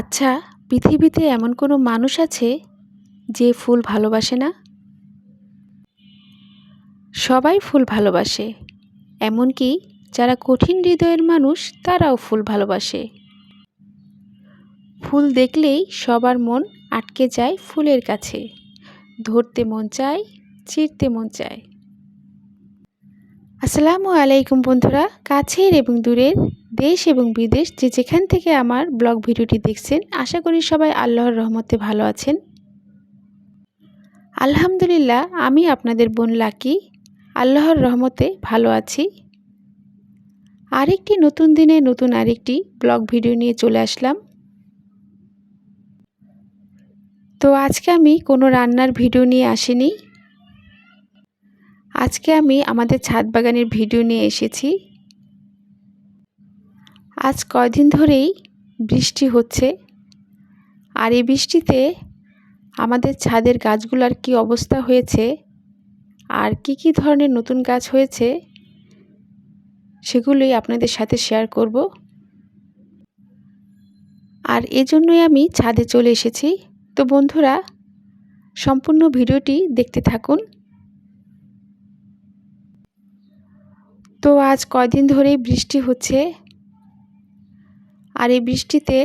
আচ্ছা পৃথিবীতে এমন কোনো মানুষ আছে যে ফুল ভালোবাসে না? সবাই ফুল ভালোবাসে, এমনকি যারা কঠিন হৃদয়ের মানুষ, তারাও ফুল ভালোবাসে। ফুল দেখলেই সবার মন আটকে যায় ফুলের কাছে, ধরতে মন চায়, চিরতে মন চায়। আসসালামু আলাইকুম বন্ধুরা, কাছের এবং দূরের দেশ এবং বিদেশ যে যেখান থেকে আমার ব্লগ ভিডিওটি দেখছেন, আশা করি সবাই আল্লাহর রহমতে ভালো আছেন। আলহামদুলিল্লাহ, আমি আপনাদের বোন লাকি, আল্লাহর রহমতে ভালো আছি। আরেকটি নতুন দিনে নতুন আরেকটি ব্লগ ভিডিও নিয়ে চলে আসলাম। তো আজকে আমি কোনো রান্নার ভিডিও নিয়ে আসিনি। আজকে আমি আমাদের ছাদ বাগানের ভিডিও নিয়ে এসেছি। আজ কয়দিন ধরেই বৃষ্টি হচ্ছে। আর এই বৃষ্টিতে আমাদের ছাদের গাছগুলোর কি অবস্থা হয়েছে? আর কি কি ধরনের নতুন গাছ হয়েছে? সেগুলোই আপনাদের সাথে শেয়ার করব। আর এজন্যই আমি ছাদে চলে এসেছি। তো বন্ধুরা, সম্পূর্ণ ভিডিওটি দেখতে থাকুন। তো আজ কয়দিন ধরেই বৃষ্টি হচ্ছে। আর এই বৃষ্টিতে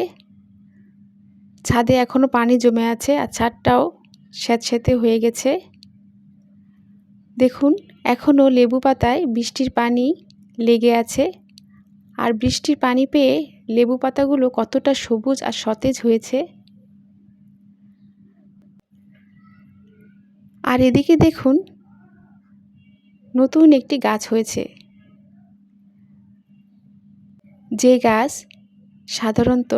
ছাদে এখনও পানি জমে আছে আর ছাদটাও স্যাঁতস্যাঁতে হয়ে গেছে। দেখুন এখনও লেবু পাতায় বৃষ্টির পানি লেগে আছে। আর বৃষ্টির পানি পেয়ে লেবু পাতাগুলো কতটা সবুজ আর সতেজ হয়েছে। আর এদিকে দেখুন, নতুন একটি গাছ হয়েছে। যে গাছ সাধারণত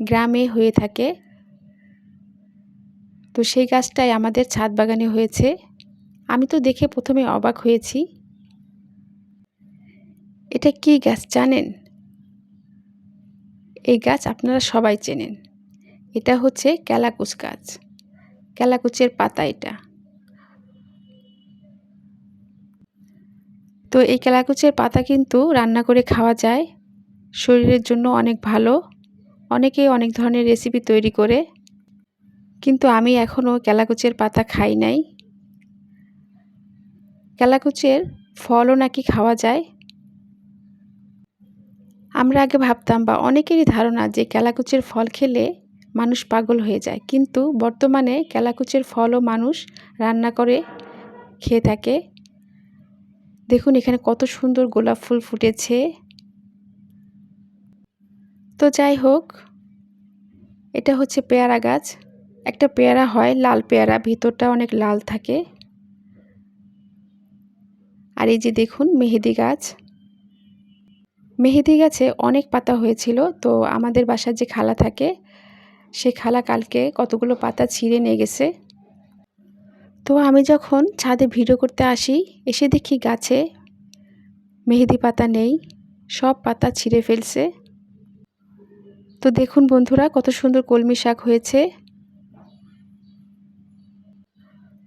গ্রামে হয়ে থাকে। তো সেই গাছটাই আমাদের ছাদ বাগানে হয়েছে। আমি তো দেখে প্রথমে অবাক হয়েছি। এটা কি গাছ জানেন? এই গাছ আপনারা সবাই চেনেন। এটা হচ্ছে ক্যালাকুচ গাছ। ক্যালাকুচের পাতা এটা। তো এই ক্যালাকুচের পাতা কিন্তু রান্না করে খাওয়া যায়। শরীরের জন্য অনেক ভালো। অনেকেই অনেক ধরনের রেসিপি তৈরি করে। কিন্তু আমি এখনও ক্যালাকুচের পাতা খাই নাই। ক্যালাকুচের ফলও নাকি খাওয়া যায়। আমরা আগে ভাবতাম বা অনেকেরই ধারণা যে ক্যালাকুচের ফল খেলে মানুষ পাগল হয়ে যায়। কিন্তু বর্তমানে ক্যালাকুচের ফলও মানুষ রান্না করে, খেয়ে থাকে। দেখুন এখানে কত সুন্দর গোলাপ ফুল ফুটেছে। তো যাই হোক, এটা হচ্ছে পেয়ারা গাছ। একটা পেয়ারা হয়, লাল পেয়ারা, ভিতরটা অনেক লাল থাকে। আর এই যে দেখুন, মেহেদি গাছ। মেহেদি গাছে অনেক পাতা হয়েছিল, তো আমাদের বাসার যে খালা থাকে, সে খালা কালকে কতগুলো পাতা ছিঁড়ে নিয়ে গেছে। তো আমি যখন ছাদে ভিডিও করতে আসি, এসে দেখি গাছে মেহেদি পাতা নেই, সব পাতা ছিঁড়ে ফেলছে। তো দেখুন বন্ধুরা, কত সুন্দর কলমি শাক হয়েছে।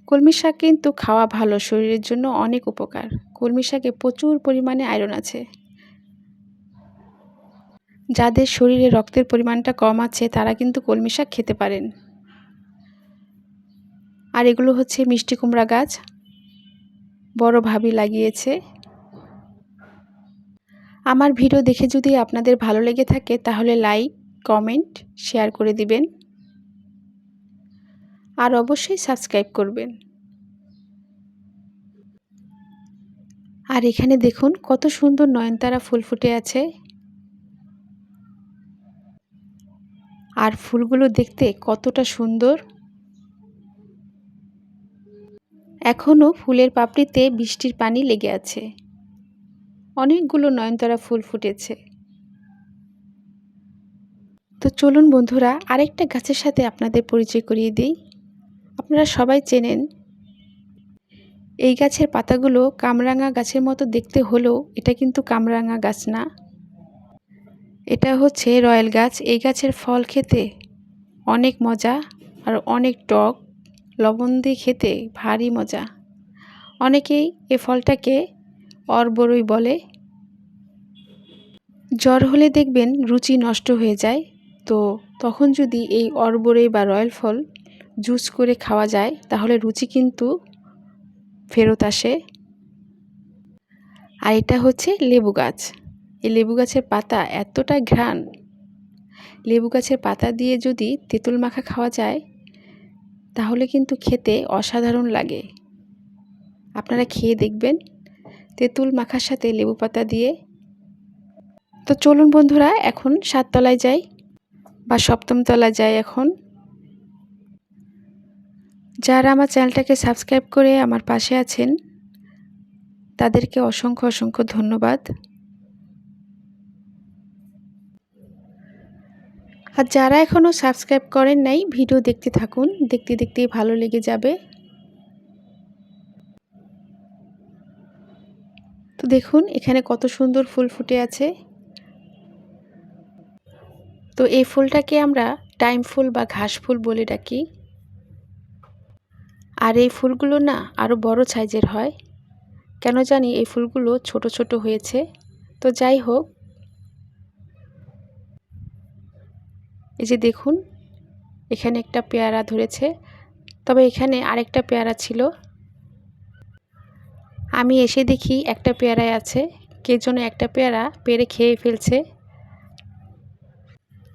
কলমি শাক কিন্তু খাওয়া ভালো, শরীরের জন্য অনেক উপকার। কলমি শাকে প্রচুর পরিমাণে আয়রন আছে। যাদের শরীরে রক্তের পরিমাণটা কম আছে, তারা কিন্তু কলমি শাক খেতে পারেন। আর এগুলো হচ্ছে মিষ্টি কুমড়া গাছ। বড় ভাবি লাগিয়েছে। আমার ভিডিও দেখে যদি আপনাদের ভালো লেগে থাকে, তাহলে লাইক কমেন্ট, শেয়ার করে দিবেন। আর অবশ্যই সাবস্ক্রাইব করবেন। আর এখানে দেখুন কত সুন্দর নয়নতারা ফুল ফুটে আছে। আর ফুলগুলো দেখতে কতটা সুন্দর। এখনও ফুলের পাপড়িতে বৃষ্টির পানি লেগে আছে। অনেকগুলো নয়নতারা ফুল ফুটেছে। তো চলুন বন্ধুরা, আরেকটা গাছের সাথে আপনাদের পরিচয় করিয়ে দিই। আপনারা সবাই চেনেন, এই গাছের পাতাগুলো কামরাঙা গাছের মতো দেখতে হলেও এটা কিন্তু কামরাঙা গাছ না। এটা হচ্ছে রয়্যাল গাছ। এই গাছের ফল খেতে অনেক মজা আর অনেক টক, লবণ দিয়ে খেতে ভারী মজা। অনেকেই এ ফলটাকে অরবরই বলে। জ্বর হলে দেখবেন রুচি নষ্ট হয়ে যায়। তো তখন যদি এই অরবরে বা রয়্যাল ফল জুস করে খাওয়া যায়, তাহলে রুচি কিন্তু ফেরত আসে। আর এটা হচ্ছে লেবু গাছ। এই লেবু গাছের পাতা এতটা ঘ্রাণ। লেবু গাছের পাতা দিয়ে যদি তেঁতুল মাখা খাওয়া যায়, তাহলে কিন্তু খেতে অসাধারণ লাগে। আপনারা খেয়ে দেখবেন তেঁতুল মাখার সাথে লেবু পাতা দিয়ে। তো চলুন বন্ধুরা, এখন সাততলায় যাই। বা সপ্তম তলায় যাই এখন। যারা আমার চ্যানেলটাকে সাবস্ক্রাইব করে আমার পাশে আছেন, তাদেরকে অসংখ্য অসংখ্য ধন্যবাদ। আর যারা এখনও সাবস্ক্রাইব করেন নাই, ভিডিও দেখতে থাকুন, দেখতে দেখতেই ভালো লেগে যাবে। তো দেখুন, এখানে কত সুন্দর ফুল ফুটে আছে। তো এই ফুলটাকে আমরা টাইম ফুল বা ঘাস ফুল বলে ডাকি। আর এই ফুলগুলো না আরও বড় সাইজের হয়। কেন জানি এই ফুলগুলো ছোট ছোট হয়েছে। তো যাই হোক। এই যে দেখুন, এখানে একটা পেয়ারা ধরেছে। তবে এখানে আরেকটা পেয়ারা ছিল। আমি এসে দেখি একটা পেয়ারায় আছে। কে জন্য একটা পেয়ারা পেরে খেয়ে ফেলছে।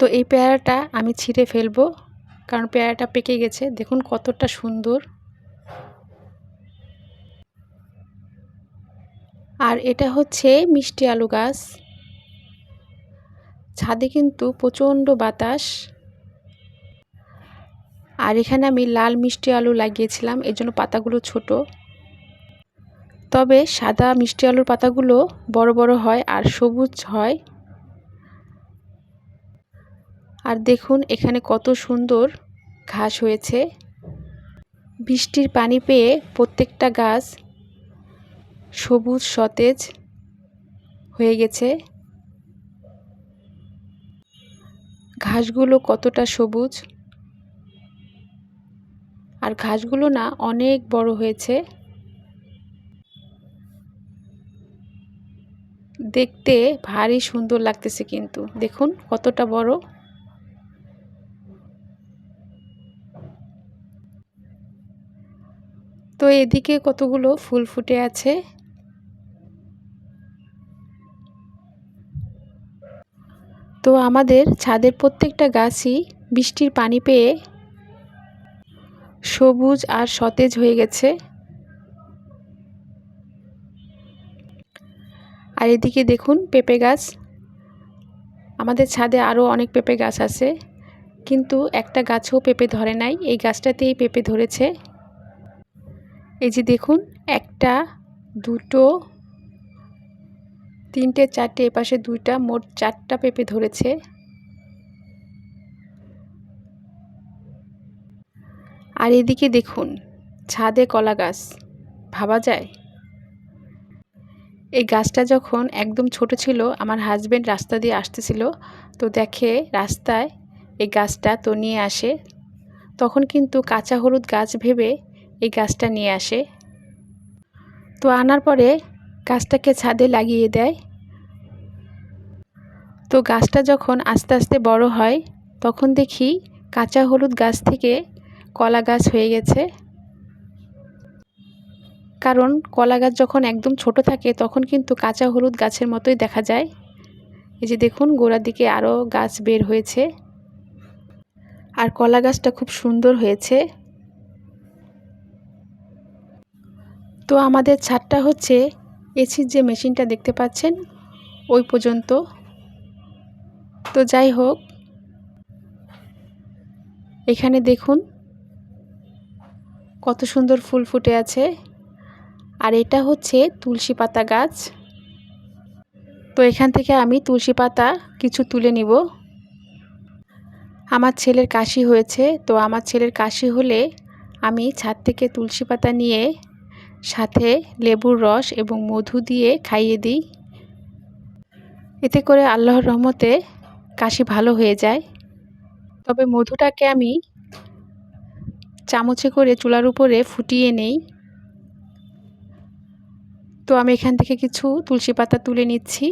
তো এই পেয়ারাটা আমি ছিঁড়ে ফেলব, কারণ পেয়ারাটা পেকে গেছে। দেখুন কতটা সুন্দর। আর এটা হচ্ছে মিষ্টি আলু গাছ। ছাদে কিন্তু প্রচণ্ড বাতাস। আর এখানে আমি লাল মিষ্টি আলু লাগিয়েছিলাম, এর জন্য পাতাগুলো ছোট। তবে সাদা মিষ্টি আলুর পাতাগুলো বড় বড় হয় আর সবুজ হয়। আর দেখুন, এখানে কত সুন্দর ঘাস হয়েছে। বৃষ্টির পানি পেয়ে প্রত্যেকটা গাছ সবুজ, সতেজ হয়ে গেছে। ঘাসগুলো কতটা সবুজ। আর ঘাসগুলো না অনেক বড় হয়েছে। দেখতে ভারী সুন্দর লাগতেছে কিন্তু। দেখুন, কতটা বড়। তো এদিকে কতগুলো ফুল ফুটে আছে? তো আমাদের ছাদের প্রত্যেকটা গাছই বৃষ্টির পানি পেয়ে সবুজ আর সতেজ হয়ে গেছে। আর এদিকে দেখুন পেঁপে গাছ। আমাদের ছাদে আরও অনেক পেঁপে গাছ আছে, কিন্তু একটা গাছও পেঁপে ধরে নাই। এই গাছটাতেই পেঁপে ধরেছে। এই যে দেখুন, একটা, দুটো, তিনটে, চারটে এপাশে দুইটা, মোট চারটা পেঁপে ধরেছে। আর এদিকে দেখুন, ছাদে কলা গাছ, ভাবা যায়? এই গাছটা যখন একদম ছোট ছিল, আমার হাজব্যান্ড রাস্তা দিয়ে আসতেছিল, তো দেখে রাস্তায় এই গাছটা তো নিয়ে আসে। তখন কিন্তু কাঁচা হলুদ গাছ ভেবে এই গাছটা নিয়ে আসে। তো আনার পরে গাছটাকে ছাদে লাগিয়ে দেয়। তো গাছটা যখন আস্তে আস্তে বড় হয়, তখন দেখি কাঁচা হলুদ গাছ থেকে কলা গাছ হয়ে গেছে। কারণ কলা গাছ যখন একদম ছোট থাকে, তখন কিন্তু কাঁচা হলুদ গাছের মতোই দেখা যায়। এই যে দেখুন, গোড়ার দিকে আরও গাছ বের হয়েছে। আর কলা গাছটা খুব সুন্দর হয়েছে। তো আমাদের ছাদটা হচ্ছে এসির যে মেশিনটা দেখতে পাচ্ছেন, ওই পর্যন্ত। তো যাই হোক, এখানে দেখুন কত সুন্দর ফুল ফুটে আছে। আর এটা হচ্ছে তুলসী পাতা গাছ। তো এখান থেকে আমি তুলসী পাতা কিছু তুলে নিব। আমার ছেলের কাশি হয়েছে, তো আমার ছেলের কাশি হলে আমি ছাদ থেকে তুলসী পাতা নিয়ে সাথে লেবুর রস এবং মধু দিয়ে খাইয়ে দিই। এতে করে আল্লাহর রহমতে কাশি ভালো হয়ে যায়। তবে মধুটাকে আমি চামচে করে চুলার উপরে ফুটিয়ে নেই। তো আমি এখান থেকে কিছু তুলসী পাতা তুলে নিচ্ছি।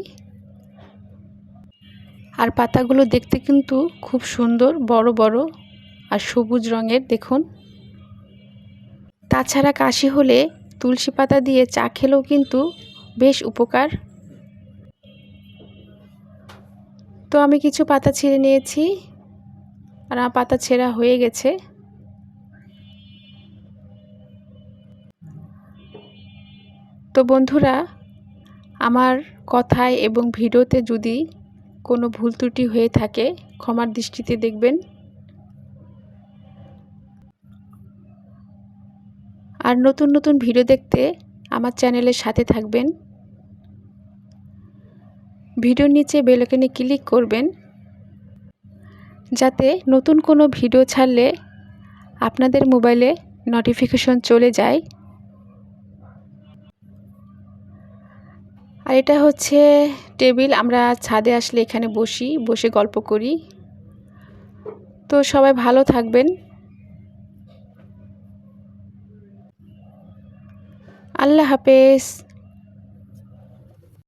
আর পাতাগুলো দেখতে কিন্তু খুব সুন্দর, বড় বড় আর সবুজ রঙের, দেখুন। তাছাড়া কাশি হলে তুলসী পাতা দিয়ে চা খেলেও কিন্তু বেশ উপকার। তো আমি কিছু পাতা ছিঁড়ে নিয়েছি আর আমার পাতা ছেঁড়া হয়ে গেছে। তো বন্ধুরা, আমার কথায় এবং ভিডিওতে যদি কোনো ভুল ত্রুটি হয়ে থাকে, ক্ষমার দৃষ্টিতে দেখবেন। আর নতুন নতুন ভিডিও দেখতে আমার চ্যানেলের সাথে থাকবেন। ভিডিওর নিচে বেলকনে ক্লিক করবেন। যাতে নতুন কোনো ভিডিও ছাড়লে আপনাদের মোবাইলে নোটিফিকেশন চলে যায়। আর এটা হচ্ছে টেবিল, আমরা ছাদে আসলে এখানে বসি, বসে গল্প করি। তো সবাই ভালো থাকবেন। আল্লাহ হাফেজ।